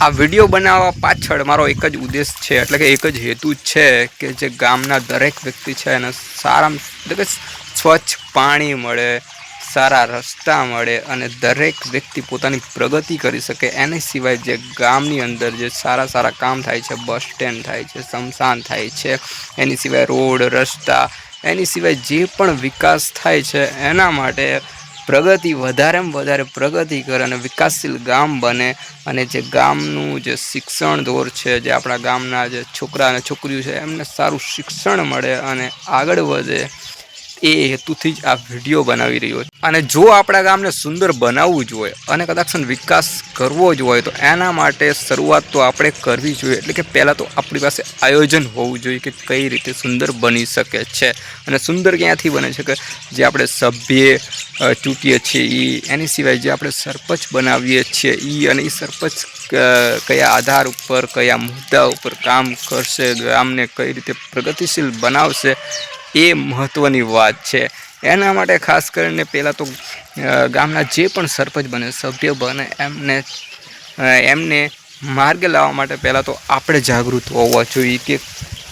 આ વીડિયો બનાવવા પાછળ મારો એક જ ઉદ્દેશ છે, એટલે કે એક જ હેતુ છે કે જે ગામના દરેક વ્યક્તિ છે એને સારામાં એટલે કે સ્વચ્છ પાણી મળે, સારા રસ્તા મળે અને દરેક વ્યક્તિ પોતાની પ્રગતિ કરી શકે. એની સિવાય જે ગામની અંદર જે સારા સારા કામ થાય છે, બસ સ્ટેન્ડ થાય છે, સ્મશાન થાય છે, એની સિવાય રોડ, રસ્તા, એની સિવાય જે પણ વિકાસ થાય છે, એના માટે પ્રગતિ વધારેમાં વધારે પ્રગતિ કરે અને વિકાસશીલ ગામ બને અને જે ગામનું જે શિક્ષણ દોર છે, જે આપણા ગામના જે છોકરા અને છોકરીઓ છે, એમને સારું શિક્ષણ મળે અને આગળ વધે. એ હેતુથી જ આ વીડિયો બનાવી રહ્યો છે. અને જો આપણા ગામને સુંદર બનાવવું જ હોય અને કદાચ વિકાસ કરવો જ હોય તો એના માટે શરૂઆત તો આપણે કરવી જોઈએ. એટલે કે પહેલાં તો આપણી પાસે આયોજન હોવું જોઈએ કે કઈ રીતે સુંદર બની શકે છે. અને સુંદર ક્યાંથી બને છે કે જે આપણે સભ્ય ચૂંટીએ છીએ એ એની સિવાય જે આપણે સરપંચ બનાવીએ છીએ એ અને એ સરપંચ કયા આધાર ઉપર, કયા મુદ્દા ઉપર કામ કરશે, ગામને કઈ રીતે પ્રગતિશીલ બનાવશે એ મહત્ત્વની વાત છે. એના માટે ખાસ કરીને પહેલાં તો ગામના જે પણ સરપંચ બને, સભ્ય બને, એમને એમને માર્ગે લાવવા માટે પહેલાં તો આપણે જાગૃત હોવા જોઈએ કે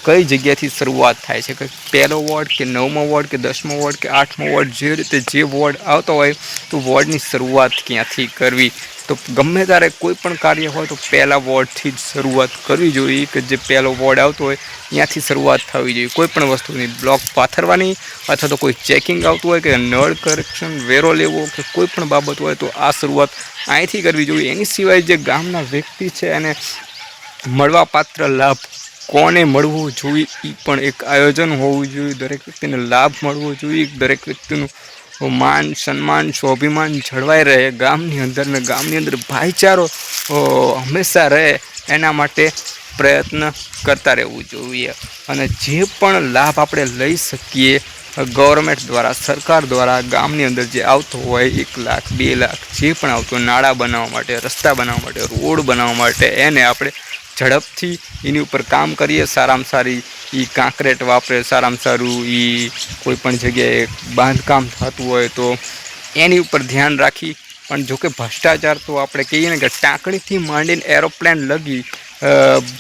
કઈ જગ્યાથી શરૂઆત થાય છે. કે પહેલો વોર્ડ કે નવમો વોર્ડ કે દસમો વોર્ડ કે આઠમો વોર્ડ, જે રીતે જે વોર્ડ આવતો હોય, તો વોર્ડની શરૂઆત ક્યાંથી કરવી? તો ગમે ત્યારે કોઈ પણ કાર્ય હોય તો પહેલા વોર્ડથી જ શરૂઆત કરવી જોઈએ કે જે પહેલો વોર્ડ આવતો હોય, ત્યાંથી શરૂઆત થવી જોઈએ. કોઈ પણ વસ્તુની બ્લોક પાથરવાની અથવા તો કોઈ ચેકિંગ આવતું હોય કે નળ કરેક્શન વેરો લેવો કે કોઈ પણ બાબત હોય તો આ શરૂઆત અહીંથી કરવી જોઈએ. એની સિવાય જે ગામના વ્યક્તિ છે એને મળવાપાત્ર લાભ કોને મળવો જોઈએ એ પણ એક આયોજન હોવું જોઈએ. દરેક વ્યક્તિને લાભ મળવો જોઈએ. દરેક વ્યક્તિનું માન, સન્માન, સ્વાભિમાન જળવાઈ રહે. ગામની અંદર ને ગામની અંદર ભાઈચારો હંમેશા રહે. એના માટે પ્રયત્ન કરતા રહેવું જોઈએ. અને જે પણ લાભ આપણે લઈ શકીએ ગવર્મેન્ટ દ્વારા, સરકાર દ્વારા ગામની અંદર જે આવતો હોય, એક લાખ, બે લાખ, જે પણ આવતું નાળા બનાવવા માટે, રસ્તા બનાવવા માટે, રોડ બનાવવા માટે, એને આપણે ઝડપથી એની ઉપર કામ કરીએ, સારામાં સારી એ કાંકરેટ વાપરે, સારામાં સારું એ કોઈપણ જગ્યાએ બાંધકામ થતું હોય તો એની ઉપર ધ્યાન રાખી. પણ જો કે ભ્રષ્ટાચાર તો આપણે કહીએ ને કે ટાંકણીથી માંડીને એરોપ્લેન લગી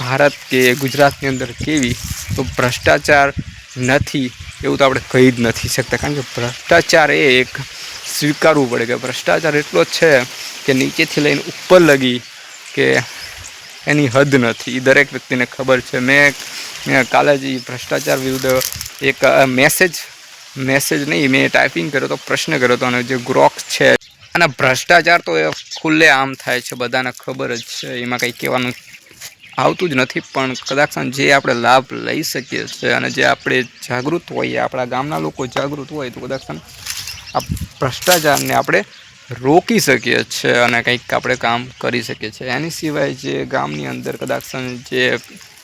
ભારત કે ગુજરાતની અંદર કેવી, તો ભ્રષ્ટાચાર નથી એવું તો આપણે કહી જ નથી શકતા. કારણ કે ભ્રષ્ટાચાર એ એક સ્વીકારવું પડે કે ભ્રષ્ટાચાર એટલો છે કે નીચેથી લઈને ઉપર લગી કે એની હદ નથી. એ દરેક વ્યક્તિને ખબર છે. મેં કાલે જ ભ્રષ્ટાચાર વિરુદ્ધ એક મેસેજ મેસેજ નહીં, મેં ટાઈપિંગ કર્યો તો, પ્રશ્ન કર્યો હતો અને જે ગ્રોક્સ છે અને ભ્રષ્ટાચાર તો એ ખુલ્લે આમ થાય છે. બધાને ખબર જ છે. એમાં કંઈ કહેવાનું આવતું જ નથી, પણ કદાચ જે આપણે લાભ લઈ શકીએ છીએ અને જે આપણે જાગૃત હોઈએ, આપણા ગામના લોકો જાગૃત હોય, તો કદાચ આ ભ્રષ્ટાચારને આપણે રોકી શકીએ છીએ અને કંઈક આપણે કામ કરી શકીએ છીએ. એની સિવાય જે ગામની અંદર કદાચ જે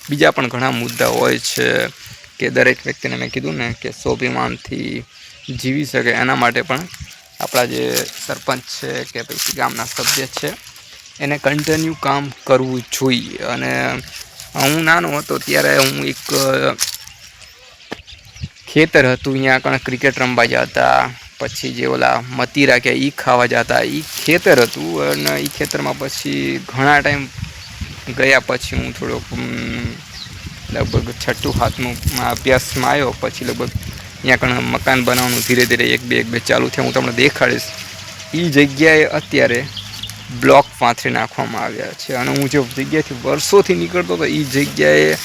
બીજા પણ ઘણા મુદ્દા હોય છે કે દરેક વ્યક્તિને મેં કીધું ને કે સ્વાભિમાનથી જીવી શકે, એના માટે પણ આપણા જે સરપંચ છે કે પછી ગામના સભ્ય છે, એને કન્ટિન્યુ કામ કરવું જોઈએ. અને હું નાનો હતો ત્યારે હું એક ખેતર હતું અહીંયા કણ ક્રિકેટ રમવા જતા. પછી જે ઓલા મતીરા કે એ ખાવા જતા એ ખેતર હતું અને એ ખેતરમાં પછી ઘણા ટાઈમ ગયા પછી હું થોડોક લગભગ છઠ્ઠું હાથનું અભ્યાસમાં આવ્યો, પછી લગભગ અહીંયા કણ મકાન બનાવવાનું ધીરે ધીરે એક બે એક બે ચાલુ થયા. હું તમને દેખાડીશ. એ જગ્યાએ અત્યારે બ્લોક પાથરી નાખવામાં આવ્યા છે અને હું જે જગ્યાએથી વર્ષોથી નીકળતો હતો એ જગ્યાએ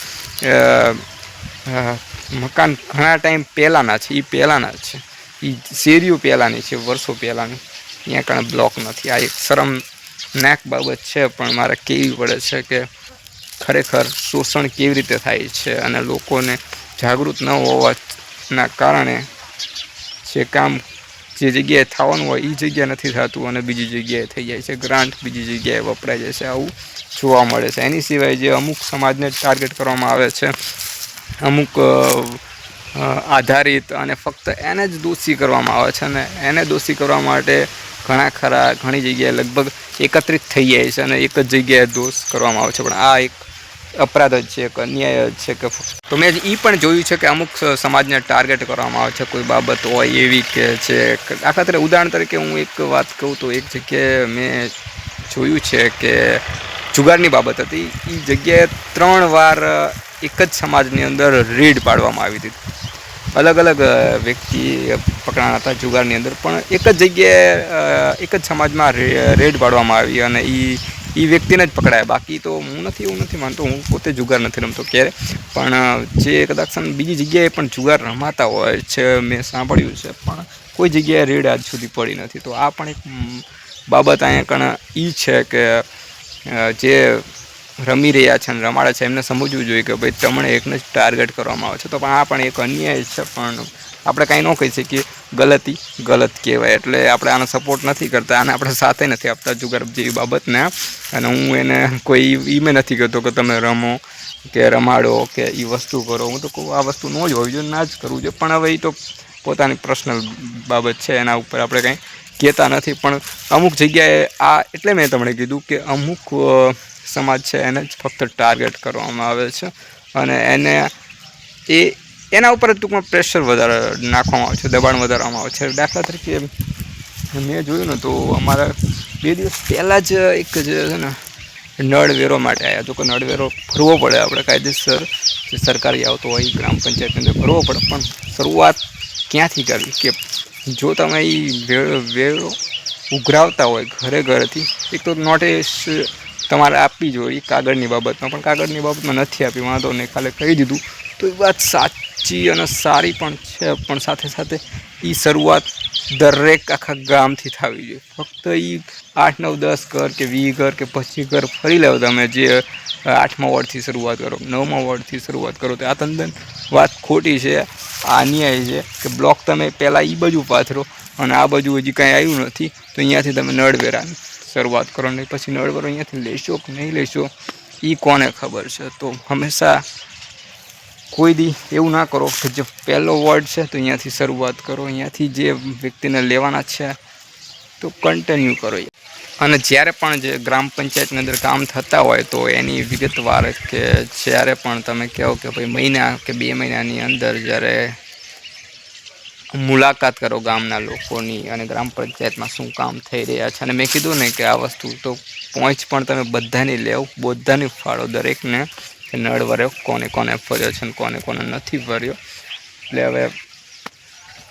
મકાન ઘણા ટાઈમ પહેલાંના છે એ પહેલાંના છે. એ શેરીઓ પહેલાંની છે, વર્ષો પહેલાંની. અહીંયા કાંઈ બ્લોક નથી. આ એક શરમનાક બાબત છે, પણ મારે કહેવી પડે છે કે ખરેખર શોષણ કેવી રીતે થાય છે અને લોકોને જાગૃત ન હોવાના કારણે જે કામ જે જગ્યાએ થવાનું હોય એ જગ્યાએ નથી થતું અને બીજી જગ્યાએ થઈ જાય છે. ગ્રાન્ટ બીજી જગ્યાએ વપરાય જાય છે. આવું જોવા મળે છે. એની સિવાય જે અમુક સમાજને ટાર્ગેટ કરવામાં આવે છે. અમુક આધારિત અને ફક્ત એને જ દોષી કરવામાં આવે છે અને એને દોષી કરવા માટે ઘણા ખરા ઘણી જગ્યાએ લગભગ એકત્રિત થઈ જાય છે અને એક જ જગ્યાએ દોષ કરવામાં આવે છે. પણ આ એક અપરાધ જ છે, એક અન્યાય જ છે કે તો મેં એ પણ જોયું છે કે અમુક સમાજને ટાર્ગેટ કરવામાં આવે છે, કોઈ બાબત હોય એવી કે છે દાખલા તરીકે ઉદાહરણ તરીકે હું એક વાત કહું તો એક જગ્યાએ મેં જોયું છે કે જુગારની બાબત હતી. એ જગ્યાએ ત્રણ વાર એક જ સમાજની અંદર રેડ પાડવામાં આવી હતી. અલગ અલગ વ્યક્તિ પકડાણા હતા જુગારની અંદર, પણ એક જ જગ્યાએ એક જ સમાજમાં રેડ પાડવામાં આવી અને એ એ વ્યક્તિને જ પકડાયા. બાકી તો હું નથી, એવું નથી માનતો. હું પોતે જુગાર નથી રમતો ક્યારે. પણ જે કદાચ બીજી જગ્યાએ પણ જુગાર રમાતા હોય છે, મેં સાંભળ્યું છે, પણ કોઈ જગ્યાએ રેડ આજ સુધી પડી નથી. તો આ પણ એક બાબત અહીંયા કણ એ છે કે જે રમી રહ્યા છે અને રમાડે છે. એમને સમજવું જોઈએ કે ભાઈ તમને એકને જ ટાર્ગેટ કરવામાં આવે છે. તો પણ આ પણ એક અન્યાય છે. પણ આપણે કાંઈ ન કહી શકીએ. ગલતી, ગલત કહેવાય. એટલે આપણે આનો સપોર્ટ નથી કરતા. અને આપણે સાથે નથી આપતા જુગાર જેવી બાબતને. અને હું એને કોઈ ઈમે નથી કહેતો કે તમે રમો કે રમાડો કે એ વસ્તુ કરો. હું તો કહું આ વસ્તુ ન જ હોવી જોઈએ, ના જ કરવું જોઈએ. પણ હવે એ તો પોતાની પર્સનલ બાબત છે. એના ઉપર આપણે કંઈ કહેતા નથી. પણ અમુક જગ્યાએ આ એટલે મેં તમને કીધું કે અમુક સમાજ છે, એને જ ફક્ત ટાર્ગેટ કરવામાં આવે છે. અને એને એ, એના ઉપર ટૂંકમાં પ્રેશર વધારે નાખવામાં આવે છે, દબાણ વધારવામાં આવે છે. દાખલા તરીકે મેં જોયું ને તો અમારા બે દિવસ પહેલાં જ એક જે છે ને નળવેરો માટે આવ્યા તો કે નળવેરો ભરવો પડે આપણે કાયદેસર. જે સરકારી આવતો હોય, ગ્રામ પંચાયતની અંદર ભરવો પડે. પણ શરૂઆત ક્યાંથી કરવી? કે જો તમે એ વેરો ઉઘરાવતા હોય ઘરે ઘરેથી, એક તો નોટિસ તમારે આપવી જોઈએ કાગળની બાબતમાં. પણ કાગળની બાબતમાં નથી આપી, વાંધો નહીં, ખાલી કહી દીધું. તો એ વાત સાચી અને સારી પણ છે, પણ સાથે સાથે એ શરૂઆત દરેક આખા ગામથી થવી જોઈએ. ફક્ત એ આઠ, નવ, દસ ઘર કે વીસ ઘર કે પચીસ ઘર ફરી લેવો તમે જે આઠમા વોર્ડથી શરૂઆત કરો, નવમા વોર્ડથી શરૂઆત કરો, તો આ તંદન વાત ખોટી છે, આ અન્યાય છે, કે બ્લોક તમે પહેલાં એ બાજુ પાથરો અને આ બાજુ હજી કાંઈ આવ્યું નથી, તો અહીંયાથી તમે નળવેરાની શરૂઆત કરો ને પછી નળવેરો અહીંયાથી લેશો કે નહીં લેશો એ કોને ખબર છે? તો હંમેશા કોઈ દી એવું ના કરો કે જે પહેલો વર્ડ છે તો અહીંયાથી શરૂઆત કરો, અહીંયાથી જે વ્યક્તિને લેવાના છે, તો કન્ટિન્યુ કરો. અને જ્યારે પણ જે ગ્રામ પંચાયતની અંદર કામ થતા હોય તો એની વિગતવાર કે જ્યારે પણ તમે કહો કે ભાઈ મહિના કે બે મહિનાની અંદર જ્યારે મુલાકાત કરો ગામના લોકોની અને ગ્રામ પંચાયતમાં શું કામ થઈ રહ્યા છે. અને મેં કીધું ને કે આ વસ્તુ તો પહોંચ પણ તમે બધાની લેવ, બધાની ફાળો દરેકને. નળ વર્યો, કોને કોને ફર્યો છે અને કોને કોને નથી ફર્યો. એટલે હવે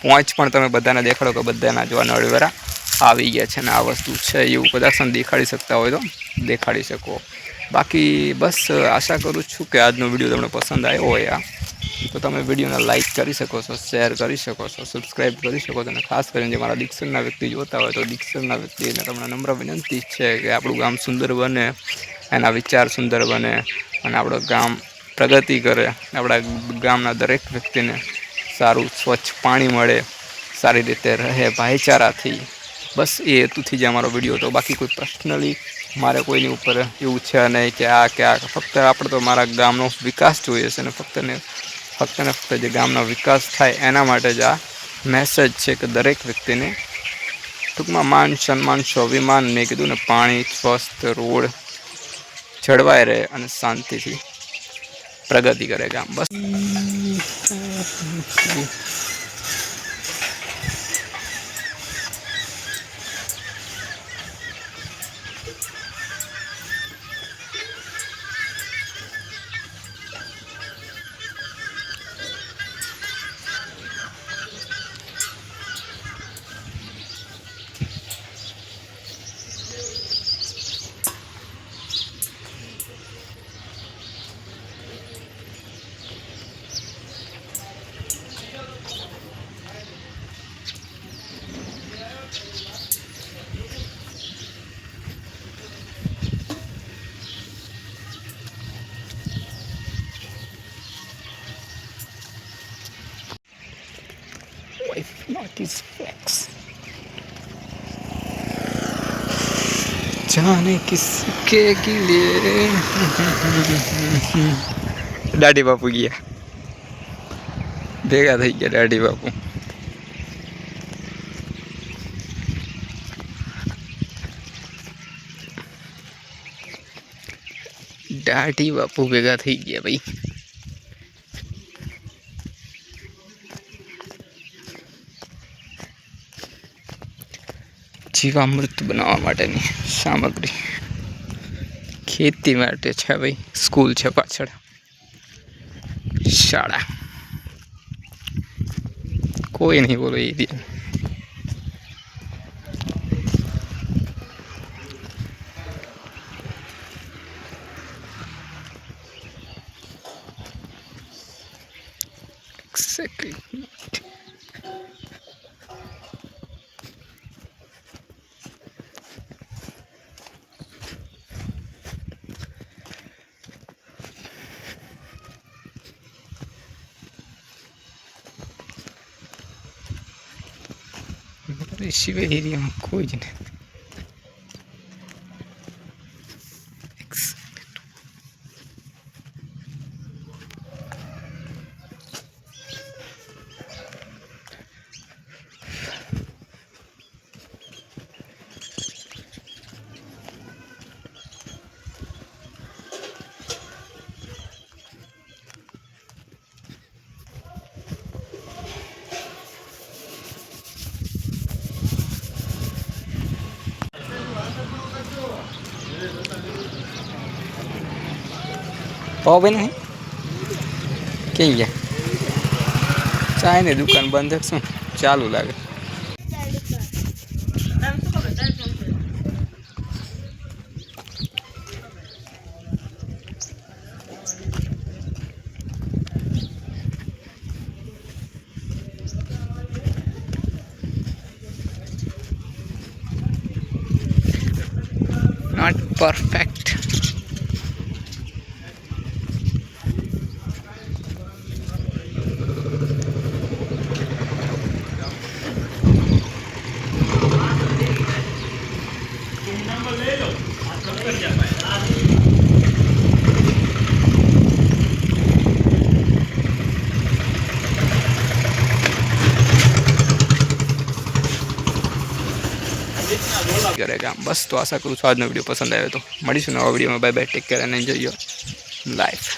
પહોંચ પણ તમે બધાને દેખાડો કે બધાના જોવા નળવેરા આવી ગયા છે અને આ વસ્તુ છે, એવું કદાચ દેખાડી શકતા હોય તો દેખાડી શકો. બાકી બસ આશા કરું છું કે આજનો વીડિયો તમને પસંદ આવ્યો હોય આ. તો તમે વિડીયોને લાઇક કરી શકો છો શેર કરી શકો છો સબસ્ક્રાઈબ કરી શકો છો અને ખાસ કરીને જે મારા દીક્ષરના વ્યક્તિ જોતા હોય તો દીક્ષરના વ્યક્તિને તમને નમ્ર વિનંતી છે કે આપણું ગામ સુંદર બને, એના વિચાર સુંદર બને અને આપણું ગામ પ્રગતિ કરે, આપણા ગામના દરેક વ્યક્તિને સારું સ્વચ્છ પાણી મળે, સારી રીતે રહે ભાઈચારાથી. બસ એ હેતુથી જ અમારો વીડિયો હતો. બાકી કોઈ પર્સનલી મારે કોઈની ઉપર એવું છે નહીં કે આ કે આ. ફક્ત આપણે તો મારા ગામનો વિકાસ જોઈએ છે અને ફક્ત ને ફક્ત ને ફક્ત જે ગામનો વિકાસ થાય એના માટે જ આ મેસેજ છે કે દરેક વ્યક્તિને ટૂંકમાં માન સન્માન, સ્વાભિમાન મેં કીધું ને પાણી, સ્વસ્થ, રોડ જળવાઈ રહે અને શાંતિથી પ્રગતિ કરે ગામ. બસ. these facts. જાને કિસકે ગિલે દાડી બાપુ ગયા. ભેગા થઈ ગયા દાડી બાપુ. દાડી બાપુ ભેગા થઈ ગયા ભાઈ. જીવામૃત બનાવવા માટેની સામગ્રી. ખેતી માટે છે ભાઈ, સ્કૂલ છે પાછળ. શાળા. કોઈ નહીં બોલો એરિયા સિવાય એરિયામાં કોઈ જ નથી પાવભાઈ નહીં ક્યાં ગયા ચાયની દુકાન બંધ છે શું ચાલુ લાગે not perfect. કરે બસ તો આશા કરું છું આજનો વીડિયો પસંદ આવ્યો તો મળીશું નવા વિડીયોમાં. બાય બાય ટેક કેર અને એન્જોય યોર લાઈફ